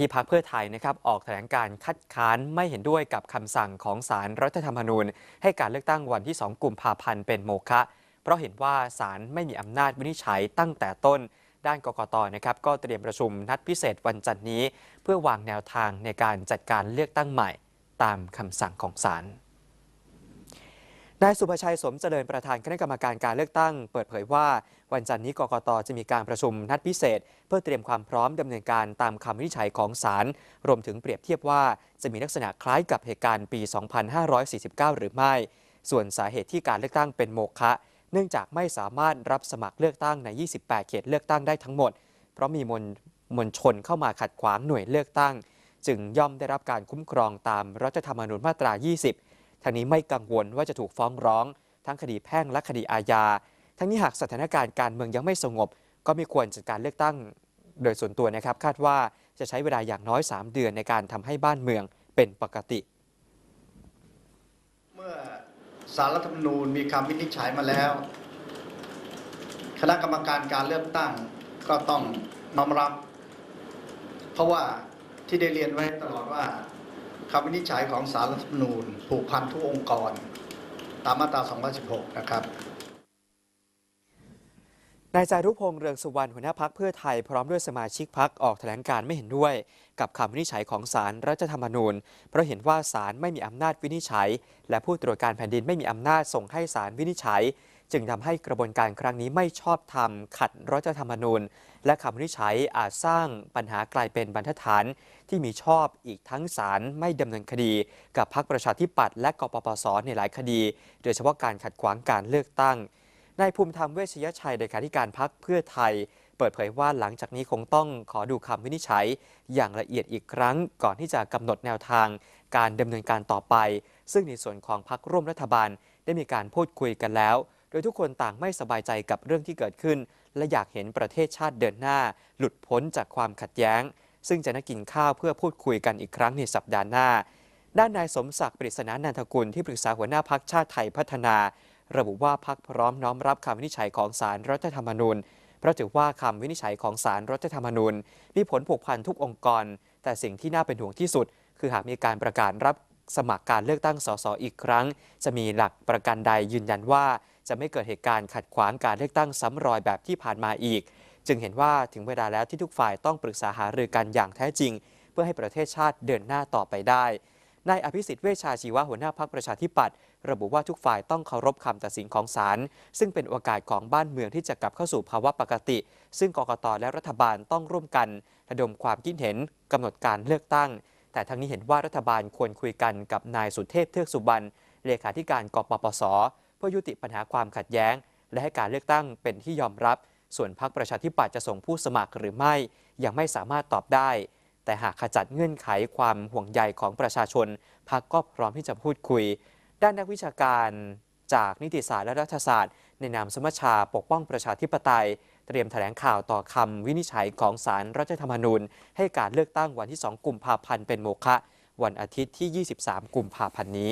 ที่พักเพื่อไทยนะครับออกแถลงการคัดค้านไม่เห็นด้วยกับคำสั่งของศาลรัฐธรรมนูญ ให้การเลือกตั้งวันที่ 2 กุมภาพันธ์เป็นโมฆะเพราะเห็นว่าศาลไม่มีอำนาจวินิจฉัยตั้งแต่ต้น ด้านกกตนะครับก็เตรียมประชุมนัดพิเศษวันจันทร์นี้ เพื่อวางแนวทางในการจัดการเลือกตั้งใหม่ ตามคำสั่งของศาล นายสุภชัยสมเจริญประธานคณะกรรมการการเลือกตั้ง เปิดเผยว่า วันจันทร์นี้กกตจะมีการประชุมนัดพิเศษ เพื่อเตรียมความพร้อมดำเนินการตามคำวินิจฉัยของศาลรวมถึงเปรียบเทียบว่าจะมีลักษณะคล้ายกับเหตุการณ์ปี 2549 หรือไม่ ส่วนสาเหตุที่การเลือกตั้งเป็นโมฆะเนื่องจากไม่สามารถรับสมัครเลือกตั้งใน 28 เขตเลือกตั้งได้ทั้งหมด เพราะมีมวลมวลชนเข้ามาขัดขวางหน่วยเลือกตั้ง จึงย่อมได้รับการคุ้มครองตามรัฐธรรมนูญมาตรา 20 ทางนี้ไม่กังวลว่าจะถูกฟ้องร้อง ทั้งคดีแพ่งและคดีอาญา ทั้งนี้หากสถานการณ์การเมืองยังไม่สงบ ก็ไม่ควรจัดการเลือกตั้ง โดยส่วนตัวนะครับ คาดว่าจะใช้เวลาอย่างน้อย 3 เดือนในการทำให้บ้านเมืองเป็นปกติ เมื่อสารรัฐธรรมนูญมีคำวินิจฉัยมาแล้ว คณะกรรมการการเลือกตั้งก็ต้องน้อมรับ เพราะว่าที่ได้เรียนไว้ตลอดว่า คำวินิจฉัยของสารรัฐธรรมนูญผูกพันทุกองค์กร ตามมาตรา 216 นะครับนายจารุพงษ์เรืองสุวรรณหัวหน้าพักเพื่อไทยพร้อมด้วยสมาชิกพักออกแถลงการไม่เห็นด้วย กับคำวินิจฉัยของศาลรัฐธรรมนูญ เพราะเห็นว่าศาลไม่มีอำนาจวินิจฉัย และผู้ตรวจการแผ่นดินไม่มีอำนาจส่งให้ศาลวินิจฉัย จึงทำให้กระบวนการครั้งนี้ไม่ชอบธรรม ขัดรัฐธรรมนูญ และคำวินิจฉัยอาจสร้างปัญหากลายเป็นบรรทัดฐาน ที่มีชอบอีกทั้งศาลไม่ดำเนินคดี กับพรรคประชาธิปัตย์และกปปสในหลายคดี โดยเฉพาะการขัดขวางการเลือกตั้งนายภูมิธรรมเวชยชัยเลขาธิการพักเพื่อไทย เปิดเผยว่าหลังจากนี้คงต้องขอดูคำวินิจฉัย อย่างละเอียดอีกครั้ง ก่อนที่จะกำหนดแนวทาง การดำเนินการต่อไป ซึ่งในส่วนของพักร่วมรัฐบาลได้มีการพูดคุยกันแล้ว โดยทุกคนต่างไม่สบายใจกับเรื่องที่เกิดขึ้น และอยากเห็นประเทศชาติเดินหน้า หลุดพ้นจากความขัดแย้ง ซึ่งจะนัดกินข้าวเพื่อพูดคุยกันอีกครั้งในสัปดาห์หน้า ด้านนายสมศักดิ์ปริศนานันทกุลที่ปรึกษาหัวหน้าพักชาติไทยพัฒนา ระบุว่าพักพร้อมน้อมรับคำวินิจฉัยของศาลรัฐธรรมนูญเพราะถือว่าคำวินิจฉัยของศาลรัฐธรรมนูญ มีผลผูกพันทุกองค์กร แต่สิ่งที่น่าเป็นห่วงที่สุด คือหากมีการประกาศรับสมัครการเลือกตั้งสสอีกครั้ง จะมีหลักประกันใดยืนยันว่า จะไม่เกิดเหตุการณ์ขัดขวางการเลือกตั้งซ้ำรอยแบบที่ผ่านมาอีก จึงเห็นว่าถึงเวลาแล้วที่ทุกฝ่ายต้องปรึกษาหารือกันอย่างแท้จริง เพื่อให้ประเทศชาติเดินหน้าต่อไปได้นายอภิสิทธิ์เวชชาชีวะหัวหน้าพักประชาธิปัตย์ระบุว่าทุกฝ่ายต้องเคารพคำตัดสินของศาลซึ่งเป็นโอกาสของบ้านเมืองที่จะกลับเข้าสู่ภาวะปกติ ซึ่งกกตและรัฐบาลต้องร่วมกันระดมความคิดเห็นกำหนดการเลือกตั้ง แต่ทั้งนี้เห็นว่ารัฐบาลควรคุยกันกับนายสุเทพเทือกสุบรรณเลขาธิการกปปส เพื่อยุติปัญหาความขัดแย้ง และให้การเลือกตั้งเป็นที่ยอมรับ ส่วนพรรคประชาธิปัตย์จะส่งผู้สมัครหรือไม่ ยังไม่สามารถตอบได้ แต่หากขจัดเงื่อนไขความห่วงใยของประชาชนพรรคก็พร้อมที่จะพูดคุย ด้านนักวิชาการจากนิติศาสตร์และรัฐศาสตร์ ในนามสมัชชาปกป้องประชาธิปไตย เตรียมแถลงข่าวต่อคำวินิจฉัยของศาลรรัฐธรรมนูญ ให้การเลือกตั้งวันที่ 2 กุมภาพันธ์เป็นโมฆะวันอาทิตย์ที่ 23 กุมภาพันธ์นี้